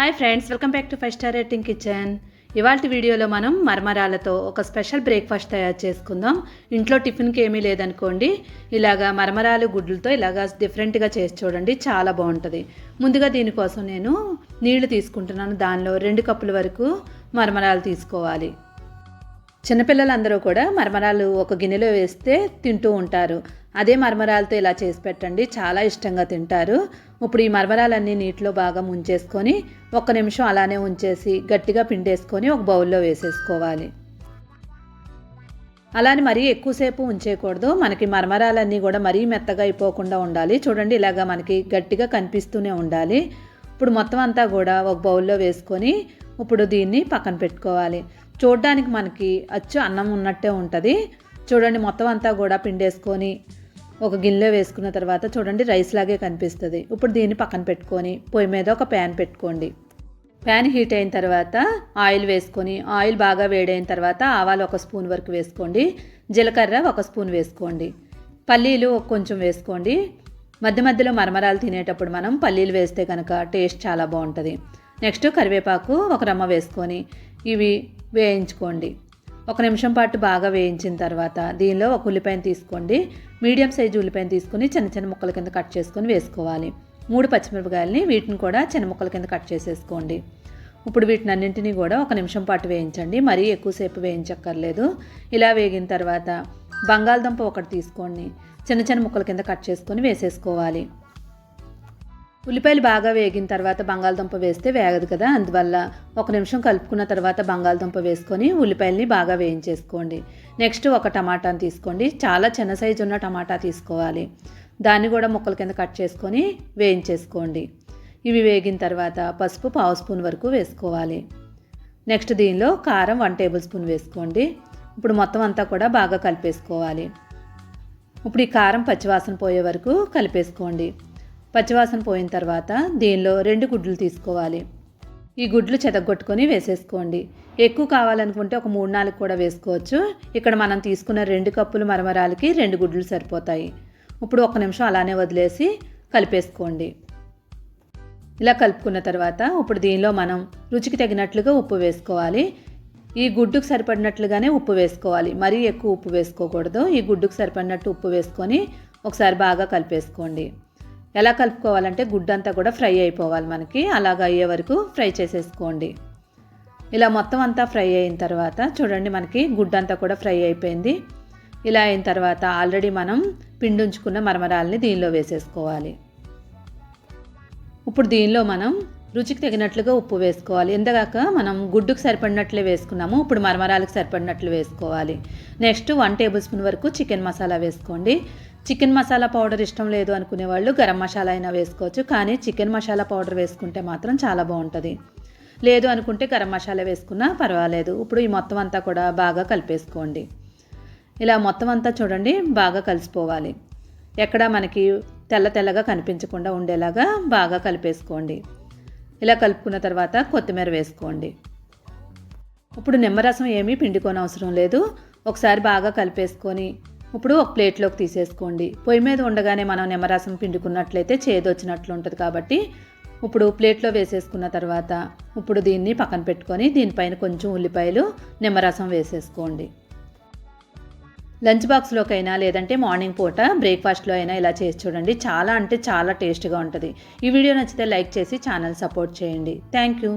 Hi friends welcome back to five star rating kitchen. ఇవాళ వీడియోలో మనం మరమరాలతో ఒక స్పెషల్ బ్రేక్ఫాస్ట్ తయారు చేసుకుందాం. ఇంట్లో టిఫిన్కి ఏమీ లేదనుకోండి ఇలాగా మరమరాలు గుడ్లతో ఇలాగా డిఫరెంట్గా చేసి చూడండి చాలా బాగుంటుంది. ముందుగా దీనికోసం నేను నీళ్ళు తీసుకుంటున్నాను. దానిలో రెండు కప్పుల వరకు మరమరాలు తీసుకోవాలి. చిన్నపిల్లలందరూ కూడా మరమరాలు ఒక గిన్నెలో వేస్తే తింటూ ఉంటారు. అదే మరమరాలతో ఇలా చేసి పెట్టండి. చాలా ఇష్టంగా తింటారు. ఇప్పుడు ఈ మరమరాలన్నీ నీటిలో బాగా ముంచేసుకొని ఒక్క నిమిషం అలానే ఉంచేసి గట్టిగా పిండేసుకొని ఒక బౌల్లో వేసేసుకోవాలి. అలానే మరీ ఎక్కువసేపు ఉంచేయకూడదు. మనకి మరమరాలన్నీ కూడా మరీ మెత్తగా అయిపోకుండా ఉండాలి. చూడండి ఇలాగా మనకి గట్టిగా కనిపిస్తూనే ఉండాలి. ఇప్పుడు మొత్తం అంతా కూడా ఒక బౌల్లో వేసుకొని ఇప్పుడు దీన్ని పక్కన పెట్టుకోవాలి. చూడడానికి మనకి అచ్చు అన్నం ఉన్నట్టే ఉంటుంది. చూడండి మొత్తం అంతా కూడా పిండేసుకొని ఒక గిన్నెలో వేసుకున్న తర్వాత చూడండి రైస్ లాగే కనిపిస్తుంది. ఇప్పుడు దీన్ని పక్కన పెట్టుకొని పొయ్యి మీద ఒక ప్యాన్ పెట్టుకోండి. ప్యాన్ హీట్ అయిన తర్వాత ఆయిల్ వేసుకొని ఆయిల్ బాగా వేడైన తర్వాత ఆవాలు ఒక స్పూన్ వరకు వేసుకోండి. జీలకర్ర ఒక స్పూన్ వేసుకోండి. పల్లీలు కొంచెం వేసుకోండి. మధ్య మధ్యలో మరమరాలు తినేటప్పుడు మనం పల్లీలు వేస్తే కనుక టేస్ట్ చాలా బాగుంటుంది. నెక్స్ట్ కరివేపాకు ఒక రమ్మ వేసుకొని ఇవి వేయించుకోండి. ఒక నిమిషం పాటు బాగా వేయించిన తర్వాత దీనిలో ఒక ఉల్లిపాయను తీసుకోండి. మీడియం సైజు ఉల్లిపాయను తీసుకొని చిన్న చిన్న ముక్కల కింద కట్ చేసుకొని వేసుకోవాలి. మూడు పచ్చిమిరపకాయలని వీటిని కూడా చిన్న ముక్కల కింద కట్ చేసేసుకోండి. ఇప్పుడు వీటిని అన్నింటినీ కూడా ఒక నిమిషం పాటు వేయించండి. మరీ ఎక్కువసేపు వేయించక్కర్లేదు. ఇలా వేగిన తర్వాత బంగాళదుంప ఒకటి తీసుకోండి. చిన్న చిన్న ముక్కల కింద కట్ చేసుకొని వేసేసుకోవాలి. ఉల్లిపాయలు బాగా వేగిన తర్వాత బంగాళదుంప వేస్తే వేగదు కదా. అందువల్ల ఒక నిమిషం కలుపుకున్న తర్వాత బంగాళదుంప వేసుకొని ఉల్లిపాయలని బాగా వేయించేసుకోండి. నెక్స్ట్ ఒక టమాటాని తీసుకోండి. చాలా చిన్న సైజు ఉన్న టమాటా తీసుకోవాలి. దాన్ని కూడా ముక్కల కింద కట్ చేసుకొని వేయించేసుకోండి. ఇవి వేగిన తర్వాత పసుపు పావు స్పూన్ వరకు వేసుకోవాలి. నెక్స్ట్ దీనిలో కారం వన్ టేబుల్ స్పూన్ వేసుకోండి. ఇప్పుడు మొత్తం అంతా కూడా బాగా కలిపేసుకోవాలి. ఇప్పుడు ఈ కారం పచ్చివాసన పోయే వరకు కలిపేసుకోండి. పచ్చివాసన పోయిన తర్వాత దీనిలో రెండు గుడ్లు తీసుకోవాలి. ఈ గుడ్లు చెదగొట్టుకొని వేసేసుకోండి. ఎక్కువ కావాలనుకుంటే ఒక మూడు నాలుగు కూడా వేసుకోవచ్చు. ఇక్కడ మనం తీసుకున్న రెండు కప్పులు మరమరాలకి రెండు గుడ్లు సరిపోతాయి. ఇప్పుడు ఒక నిమిషం అలానే వదిలేసి కలిపేసుకోండి. ఇలా కలుపుకున్న తర్వాత ఇప్పుడు దీనిలో మనం రుచికి తగినట్లుగా ఉప్పు వేసుకోవాలి. ఈ గుడ్డుకు సరిపడినట్లుగానే ఉప్పు వేసుకోవాలి. మరీ ఎక్కువ ఉప్పు వేసుకోకూడదు. ఈ గుడ్డుకు సరిపడినట్టు ఉప్పు వేసుకొని ఒకసారి బాగా కలిపేసుకోండి. ఎలా కలుపుకోవాలంటే గుడ్డంతా కూడా ఫ్రై అయిపోవాలి మనకి. అలాగ అయ్యే వరకు ఫ్రై చేసేసుకోండి. ఇలా మొత్తం అంతా ఫ్రై అయిన తర్వాత చూడండి మనకి గుడ్డంతా కూడా ఫ్రై అయిపోయింది. ఇలా అయిన తర్వాత ఆల్రెడీ మనం పిండి ఉంచుకున్న మరమరాలని దీనిలో వేసేసుకోవాలి. ఇప్పుడు దీనిలో మనం రుచికి తగినట్లుగా ఉప్పు వేసుకోవాలి. ఇందాక మనం గుడ్డుకు సరిపడినట్లే వేసుకున్నాము ఇప్పుడు మరమరాలకు సరిపడినట్లు వేసుకోవాలి. నెక్స్ట్ వన్ టేబుల్ స్పూన్ వరకు చికెన్ మసాలా వేసుకోండి. చికెన్ మసాలా పౌడర్ ఇష్టం లేదు అనుకునే వాళ్ళు గరం మసాలా అయినా వేసుకోవచ్చు కానీ చికెన్ మసాలా పౌడర్ వేసుకుంటే మాత్రం చాలా బాగుంటుంది. లేదు అనుకుంటే గరం మసాలా వేసుకున్నా పర్వాలేదు. ఇప్పుడు ఈ మొత్తం అంతా కూడా బాగా కలిపేసుకోండి. ఇలా మొత్తం అంతా చూడండి బాగా కలిసిపోవాలి. ఎక్కడ మనకి తెల్ల తెల్లగా కనిపించకుండా ఉండేలాగా బాగా కలిపేసుకోండి. ఇలా కలుపుకున్న తర్వాత కొత్తిమీర వేసుకోండి. ఇప్పుడు నిమ్మరసం ఏమీ పిండుకోని అవసరం లేదు. ఒకసారి బాగా కలిపేసుకొని ఇప్పుడు ఒక ప్లేట్లోకి తీసేసుకోండి. పొయ్యి మీద ఉండగానే మనం నిమ్మరసం పిండుకున్నట్లయితే చేదొచ్చినట్లు ఉంటుంది కాబట్టి ఇప్పుడు ప్లేట్లో వేసేసుకున్న తర్వాత ఇప్పుడు దీన్ని పక్కన పెట్టుకొని దీనిపైన కొంచెం ఉల్లిపాయలు నిమ్మరసం వేసేసుకోండి. లంచ్ బాక్స్లోకైనా లేదంటే మార్నింగ్ పూట బ్రేక్ఫాస్ట్లో అయినా ఇలా చేసి చూడండి. చాలా అంటే చాలా టేస్ట్గా ఉంటుంది. ఈ వీడియో నచ్చితే లైక్ చేసి ఛానల్ సపోర్ట్ చేయండి. Thank you.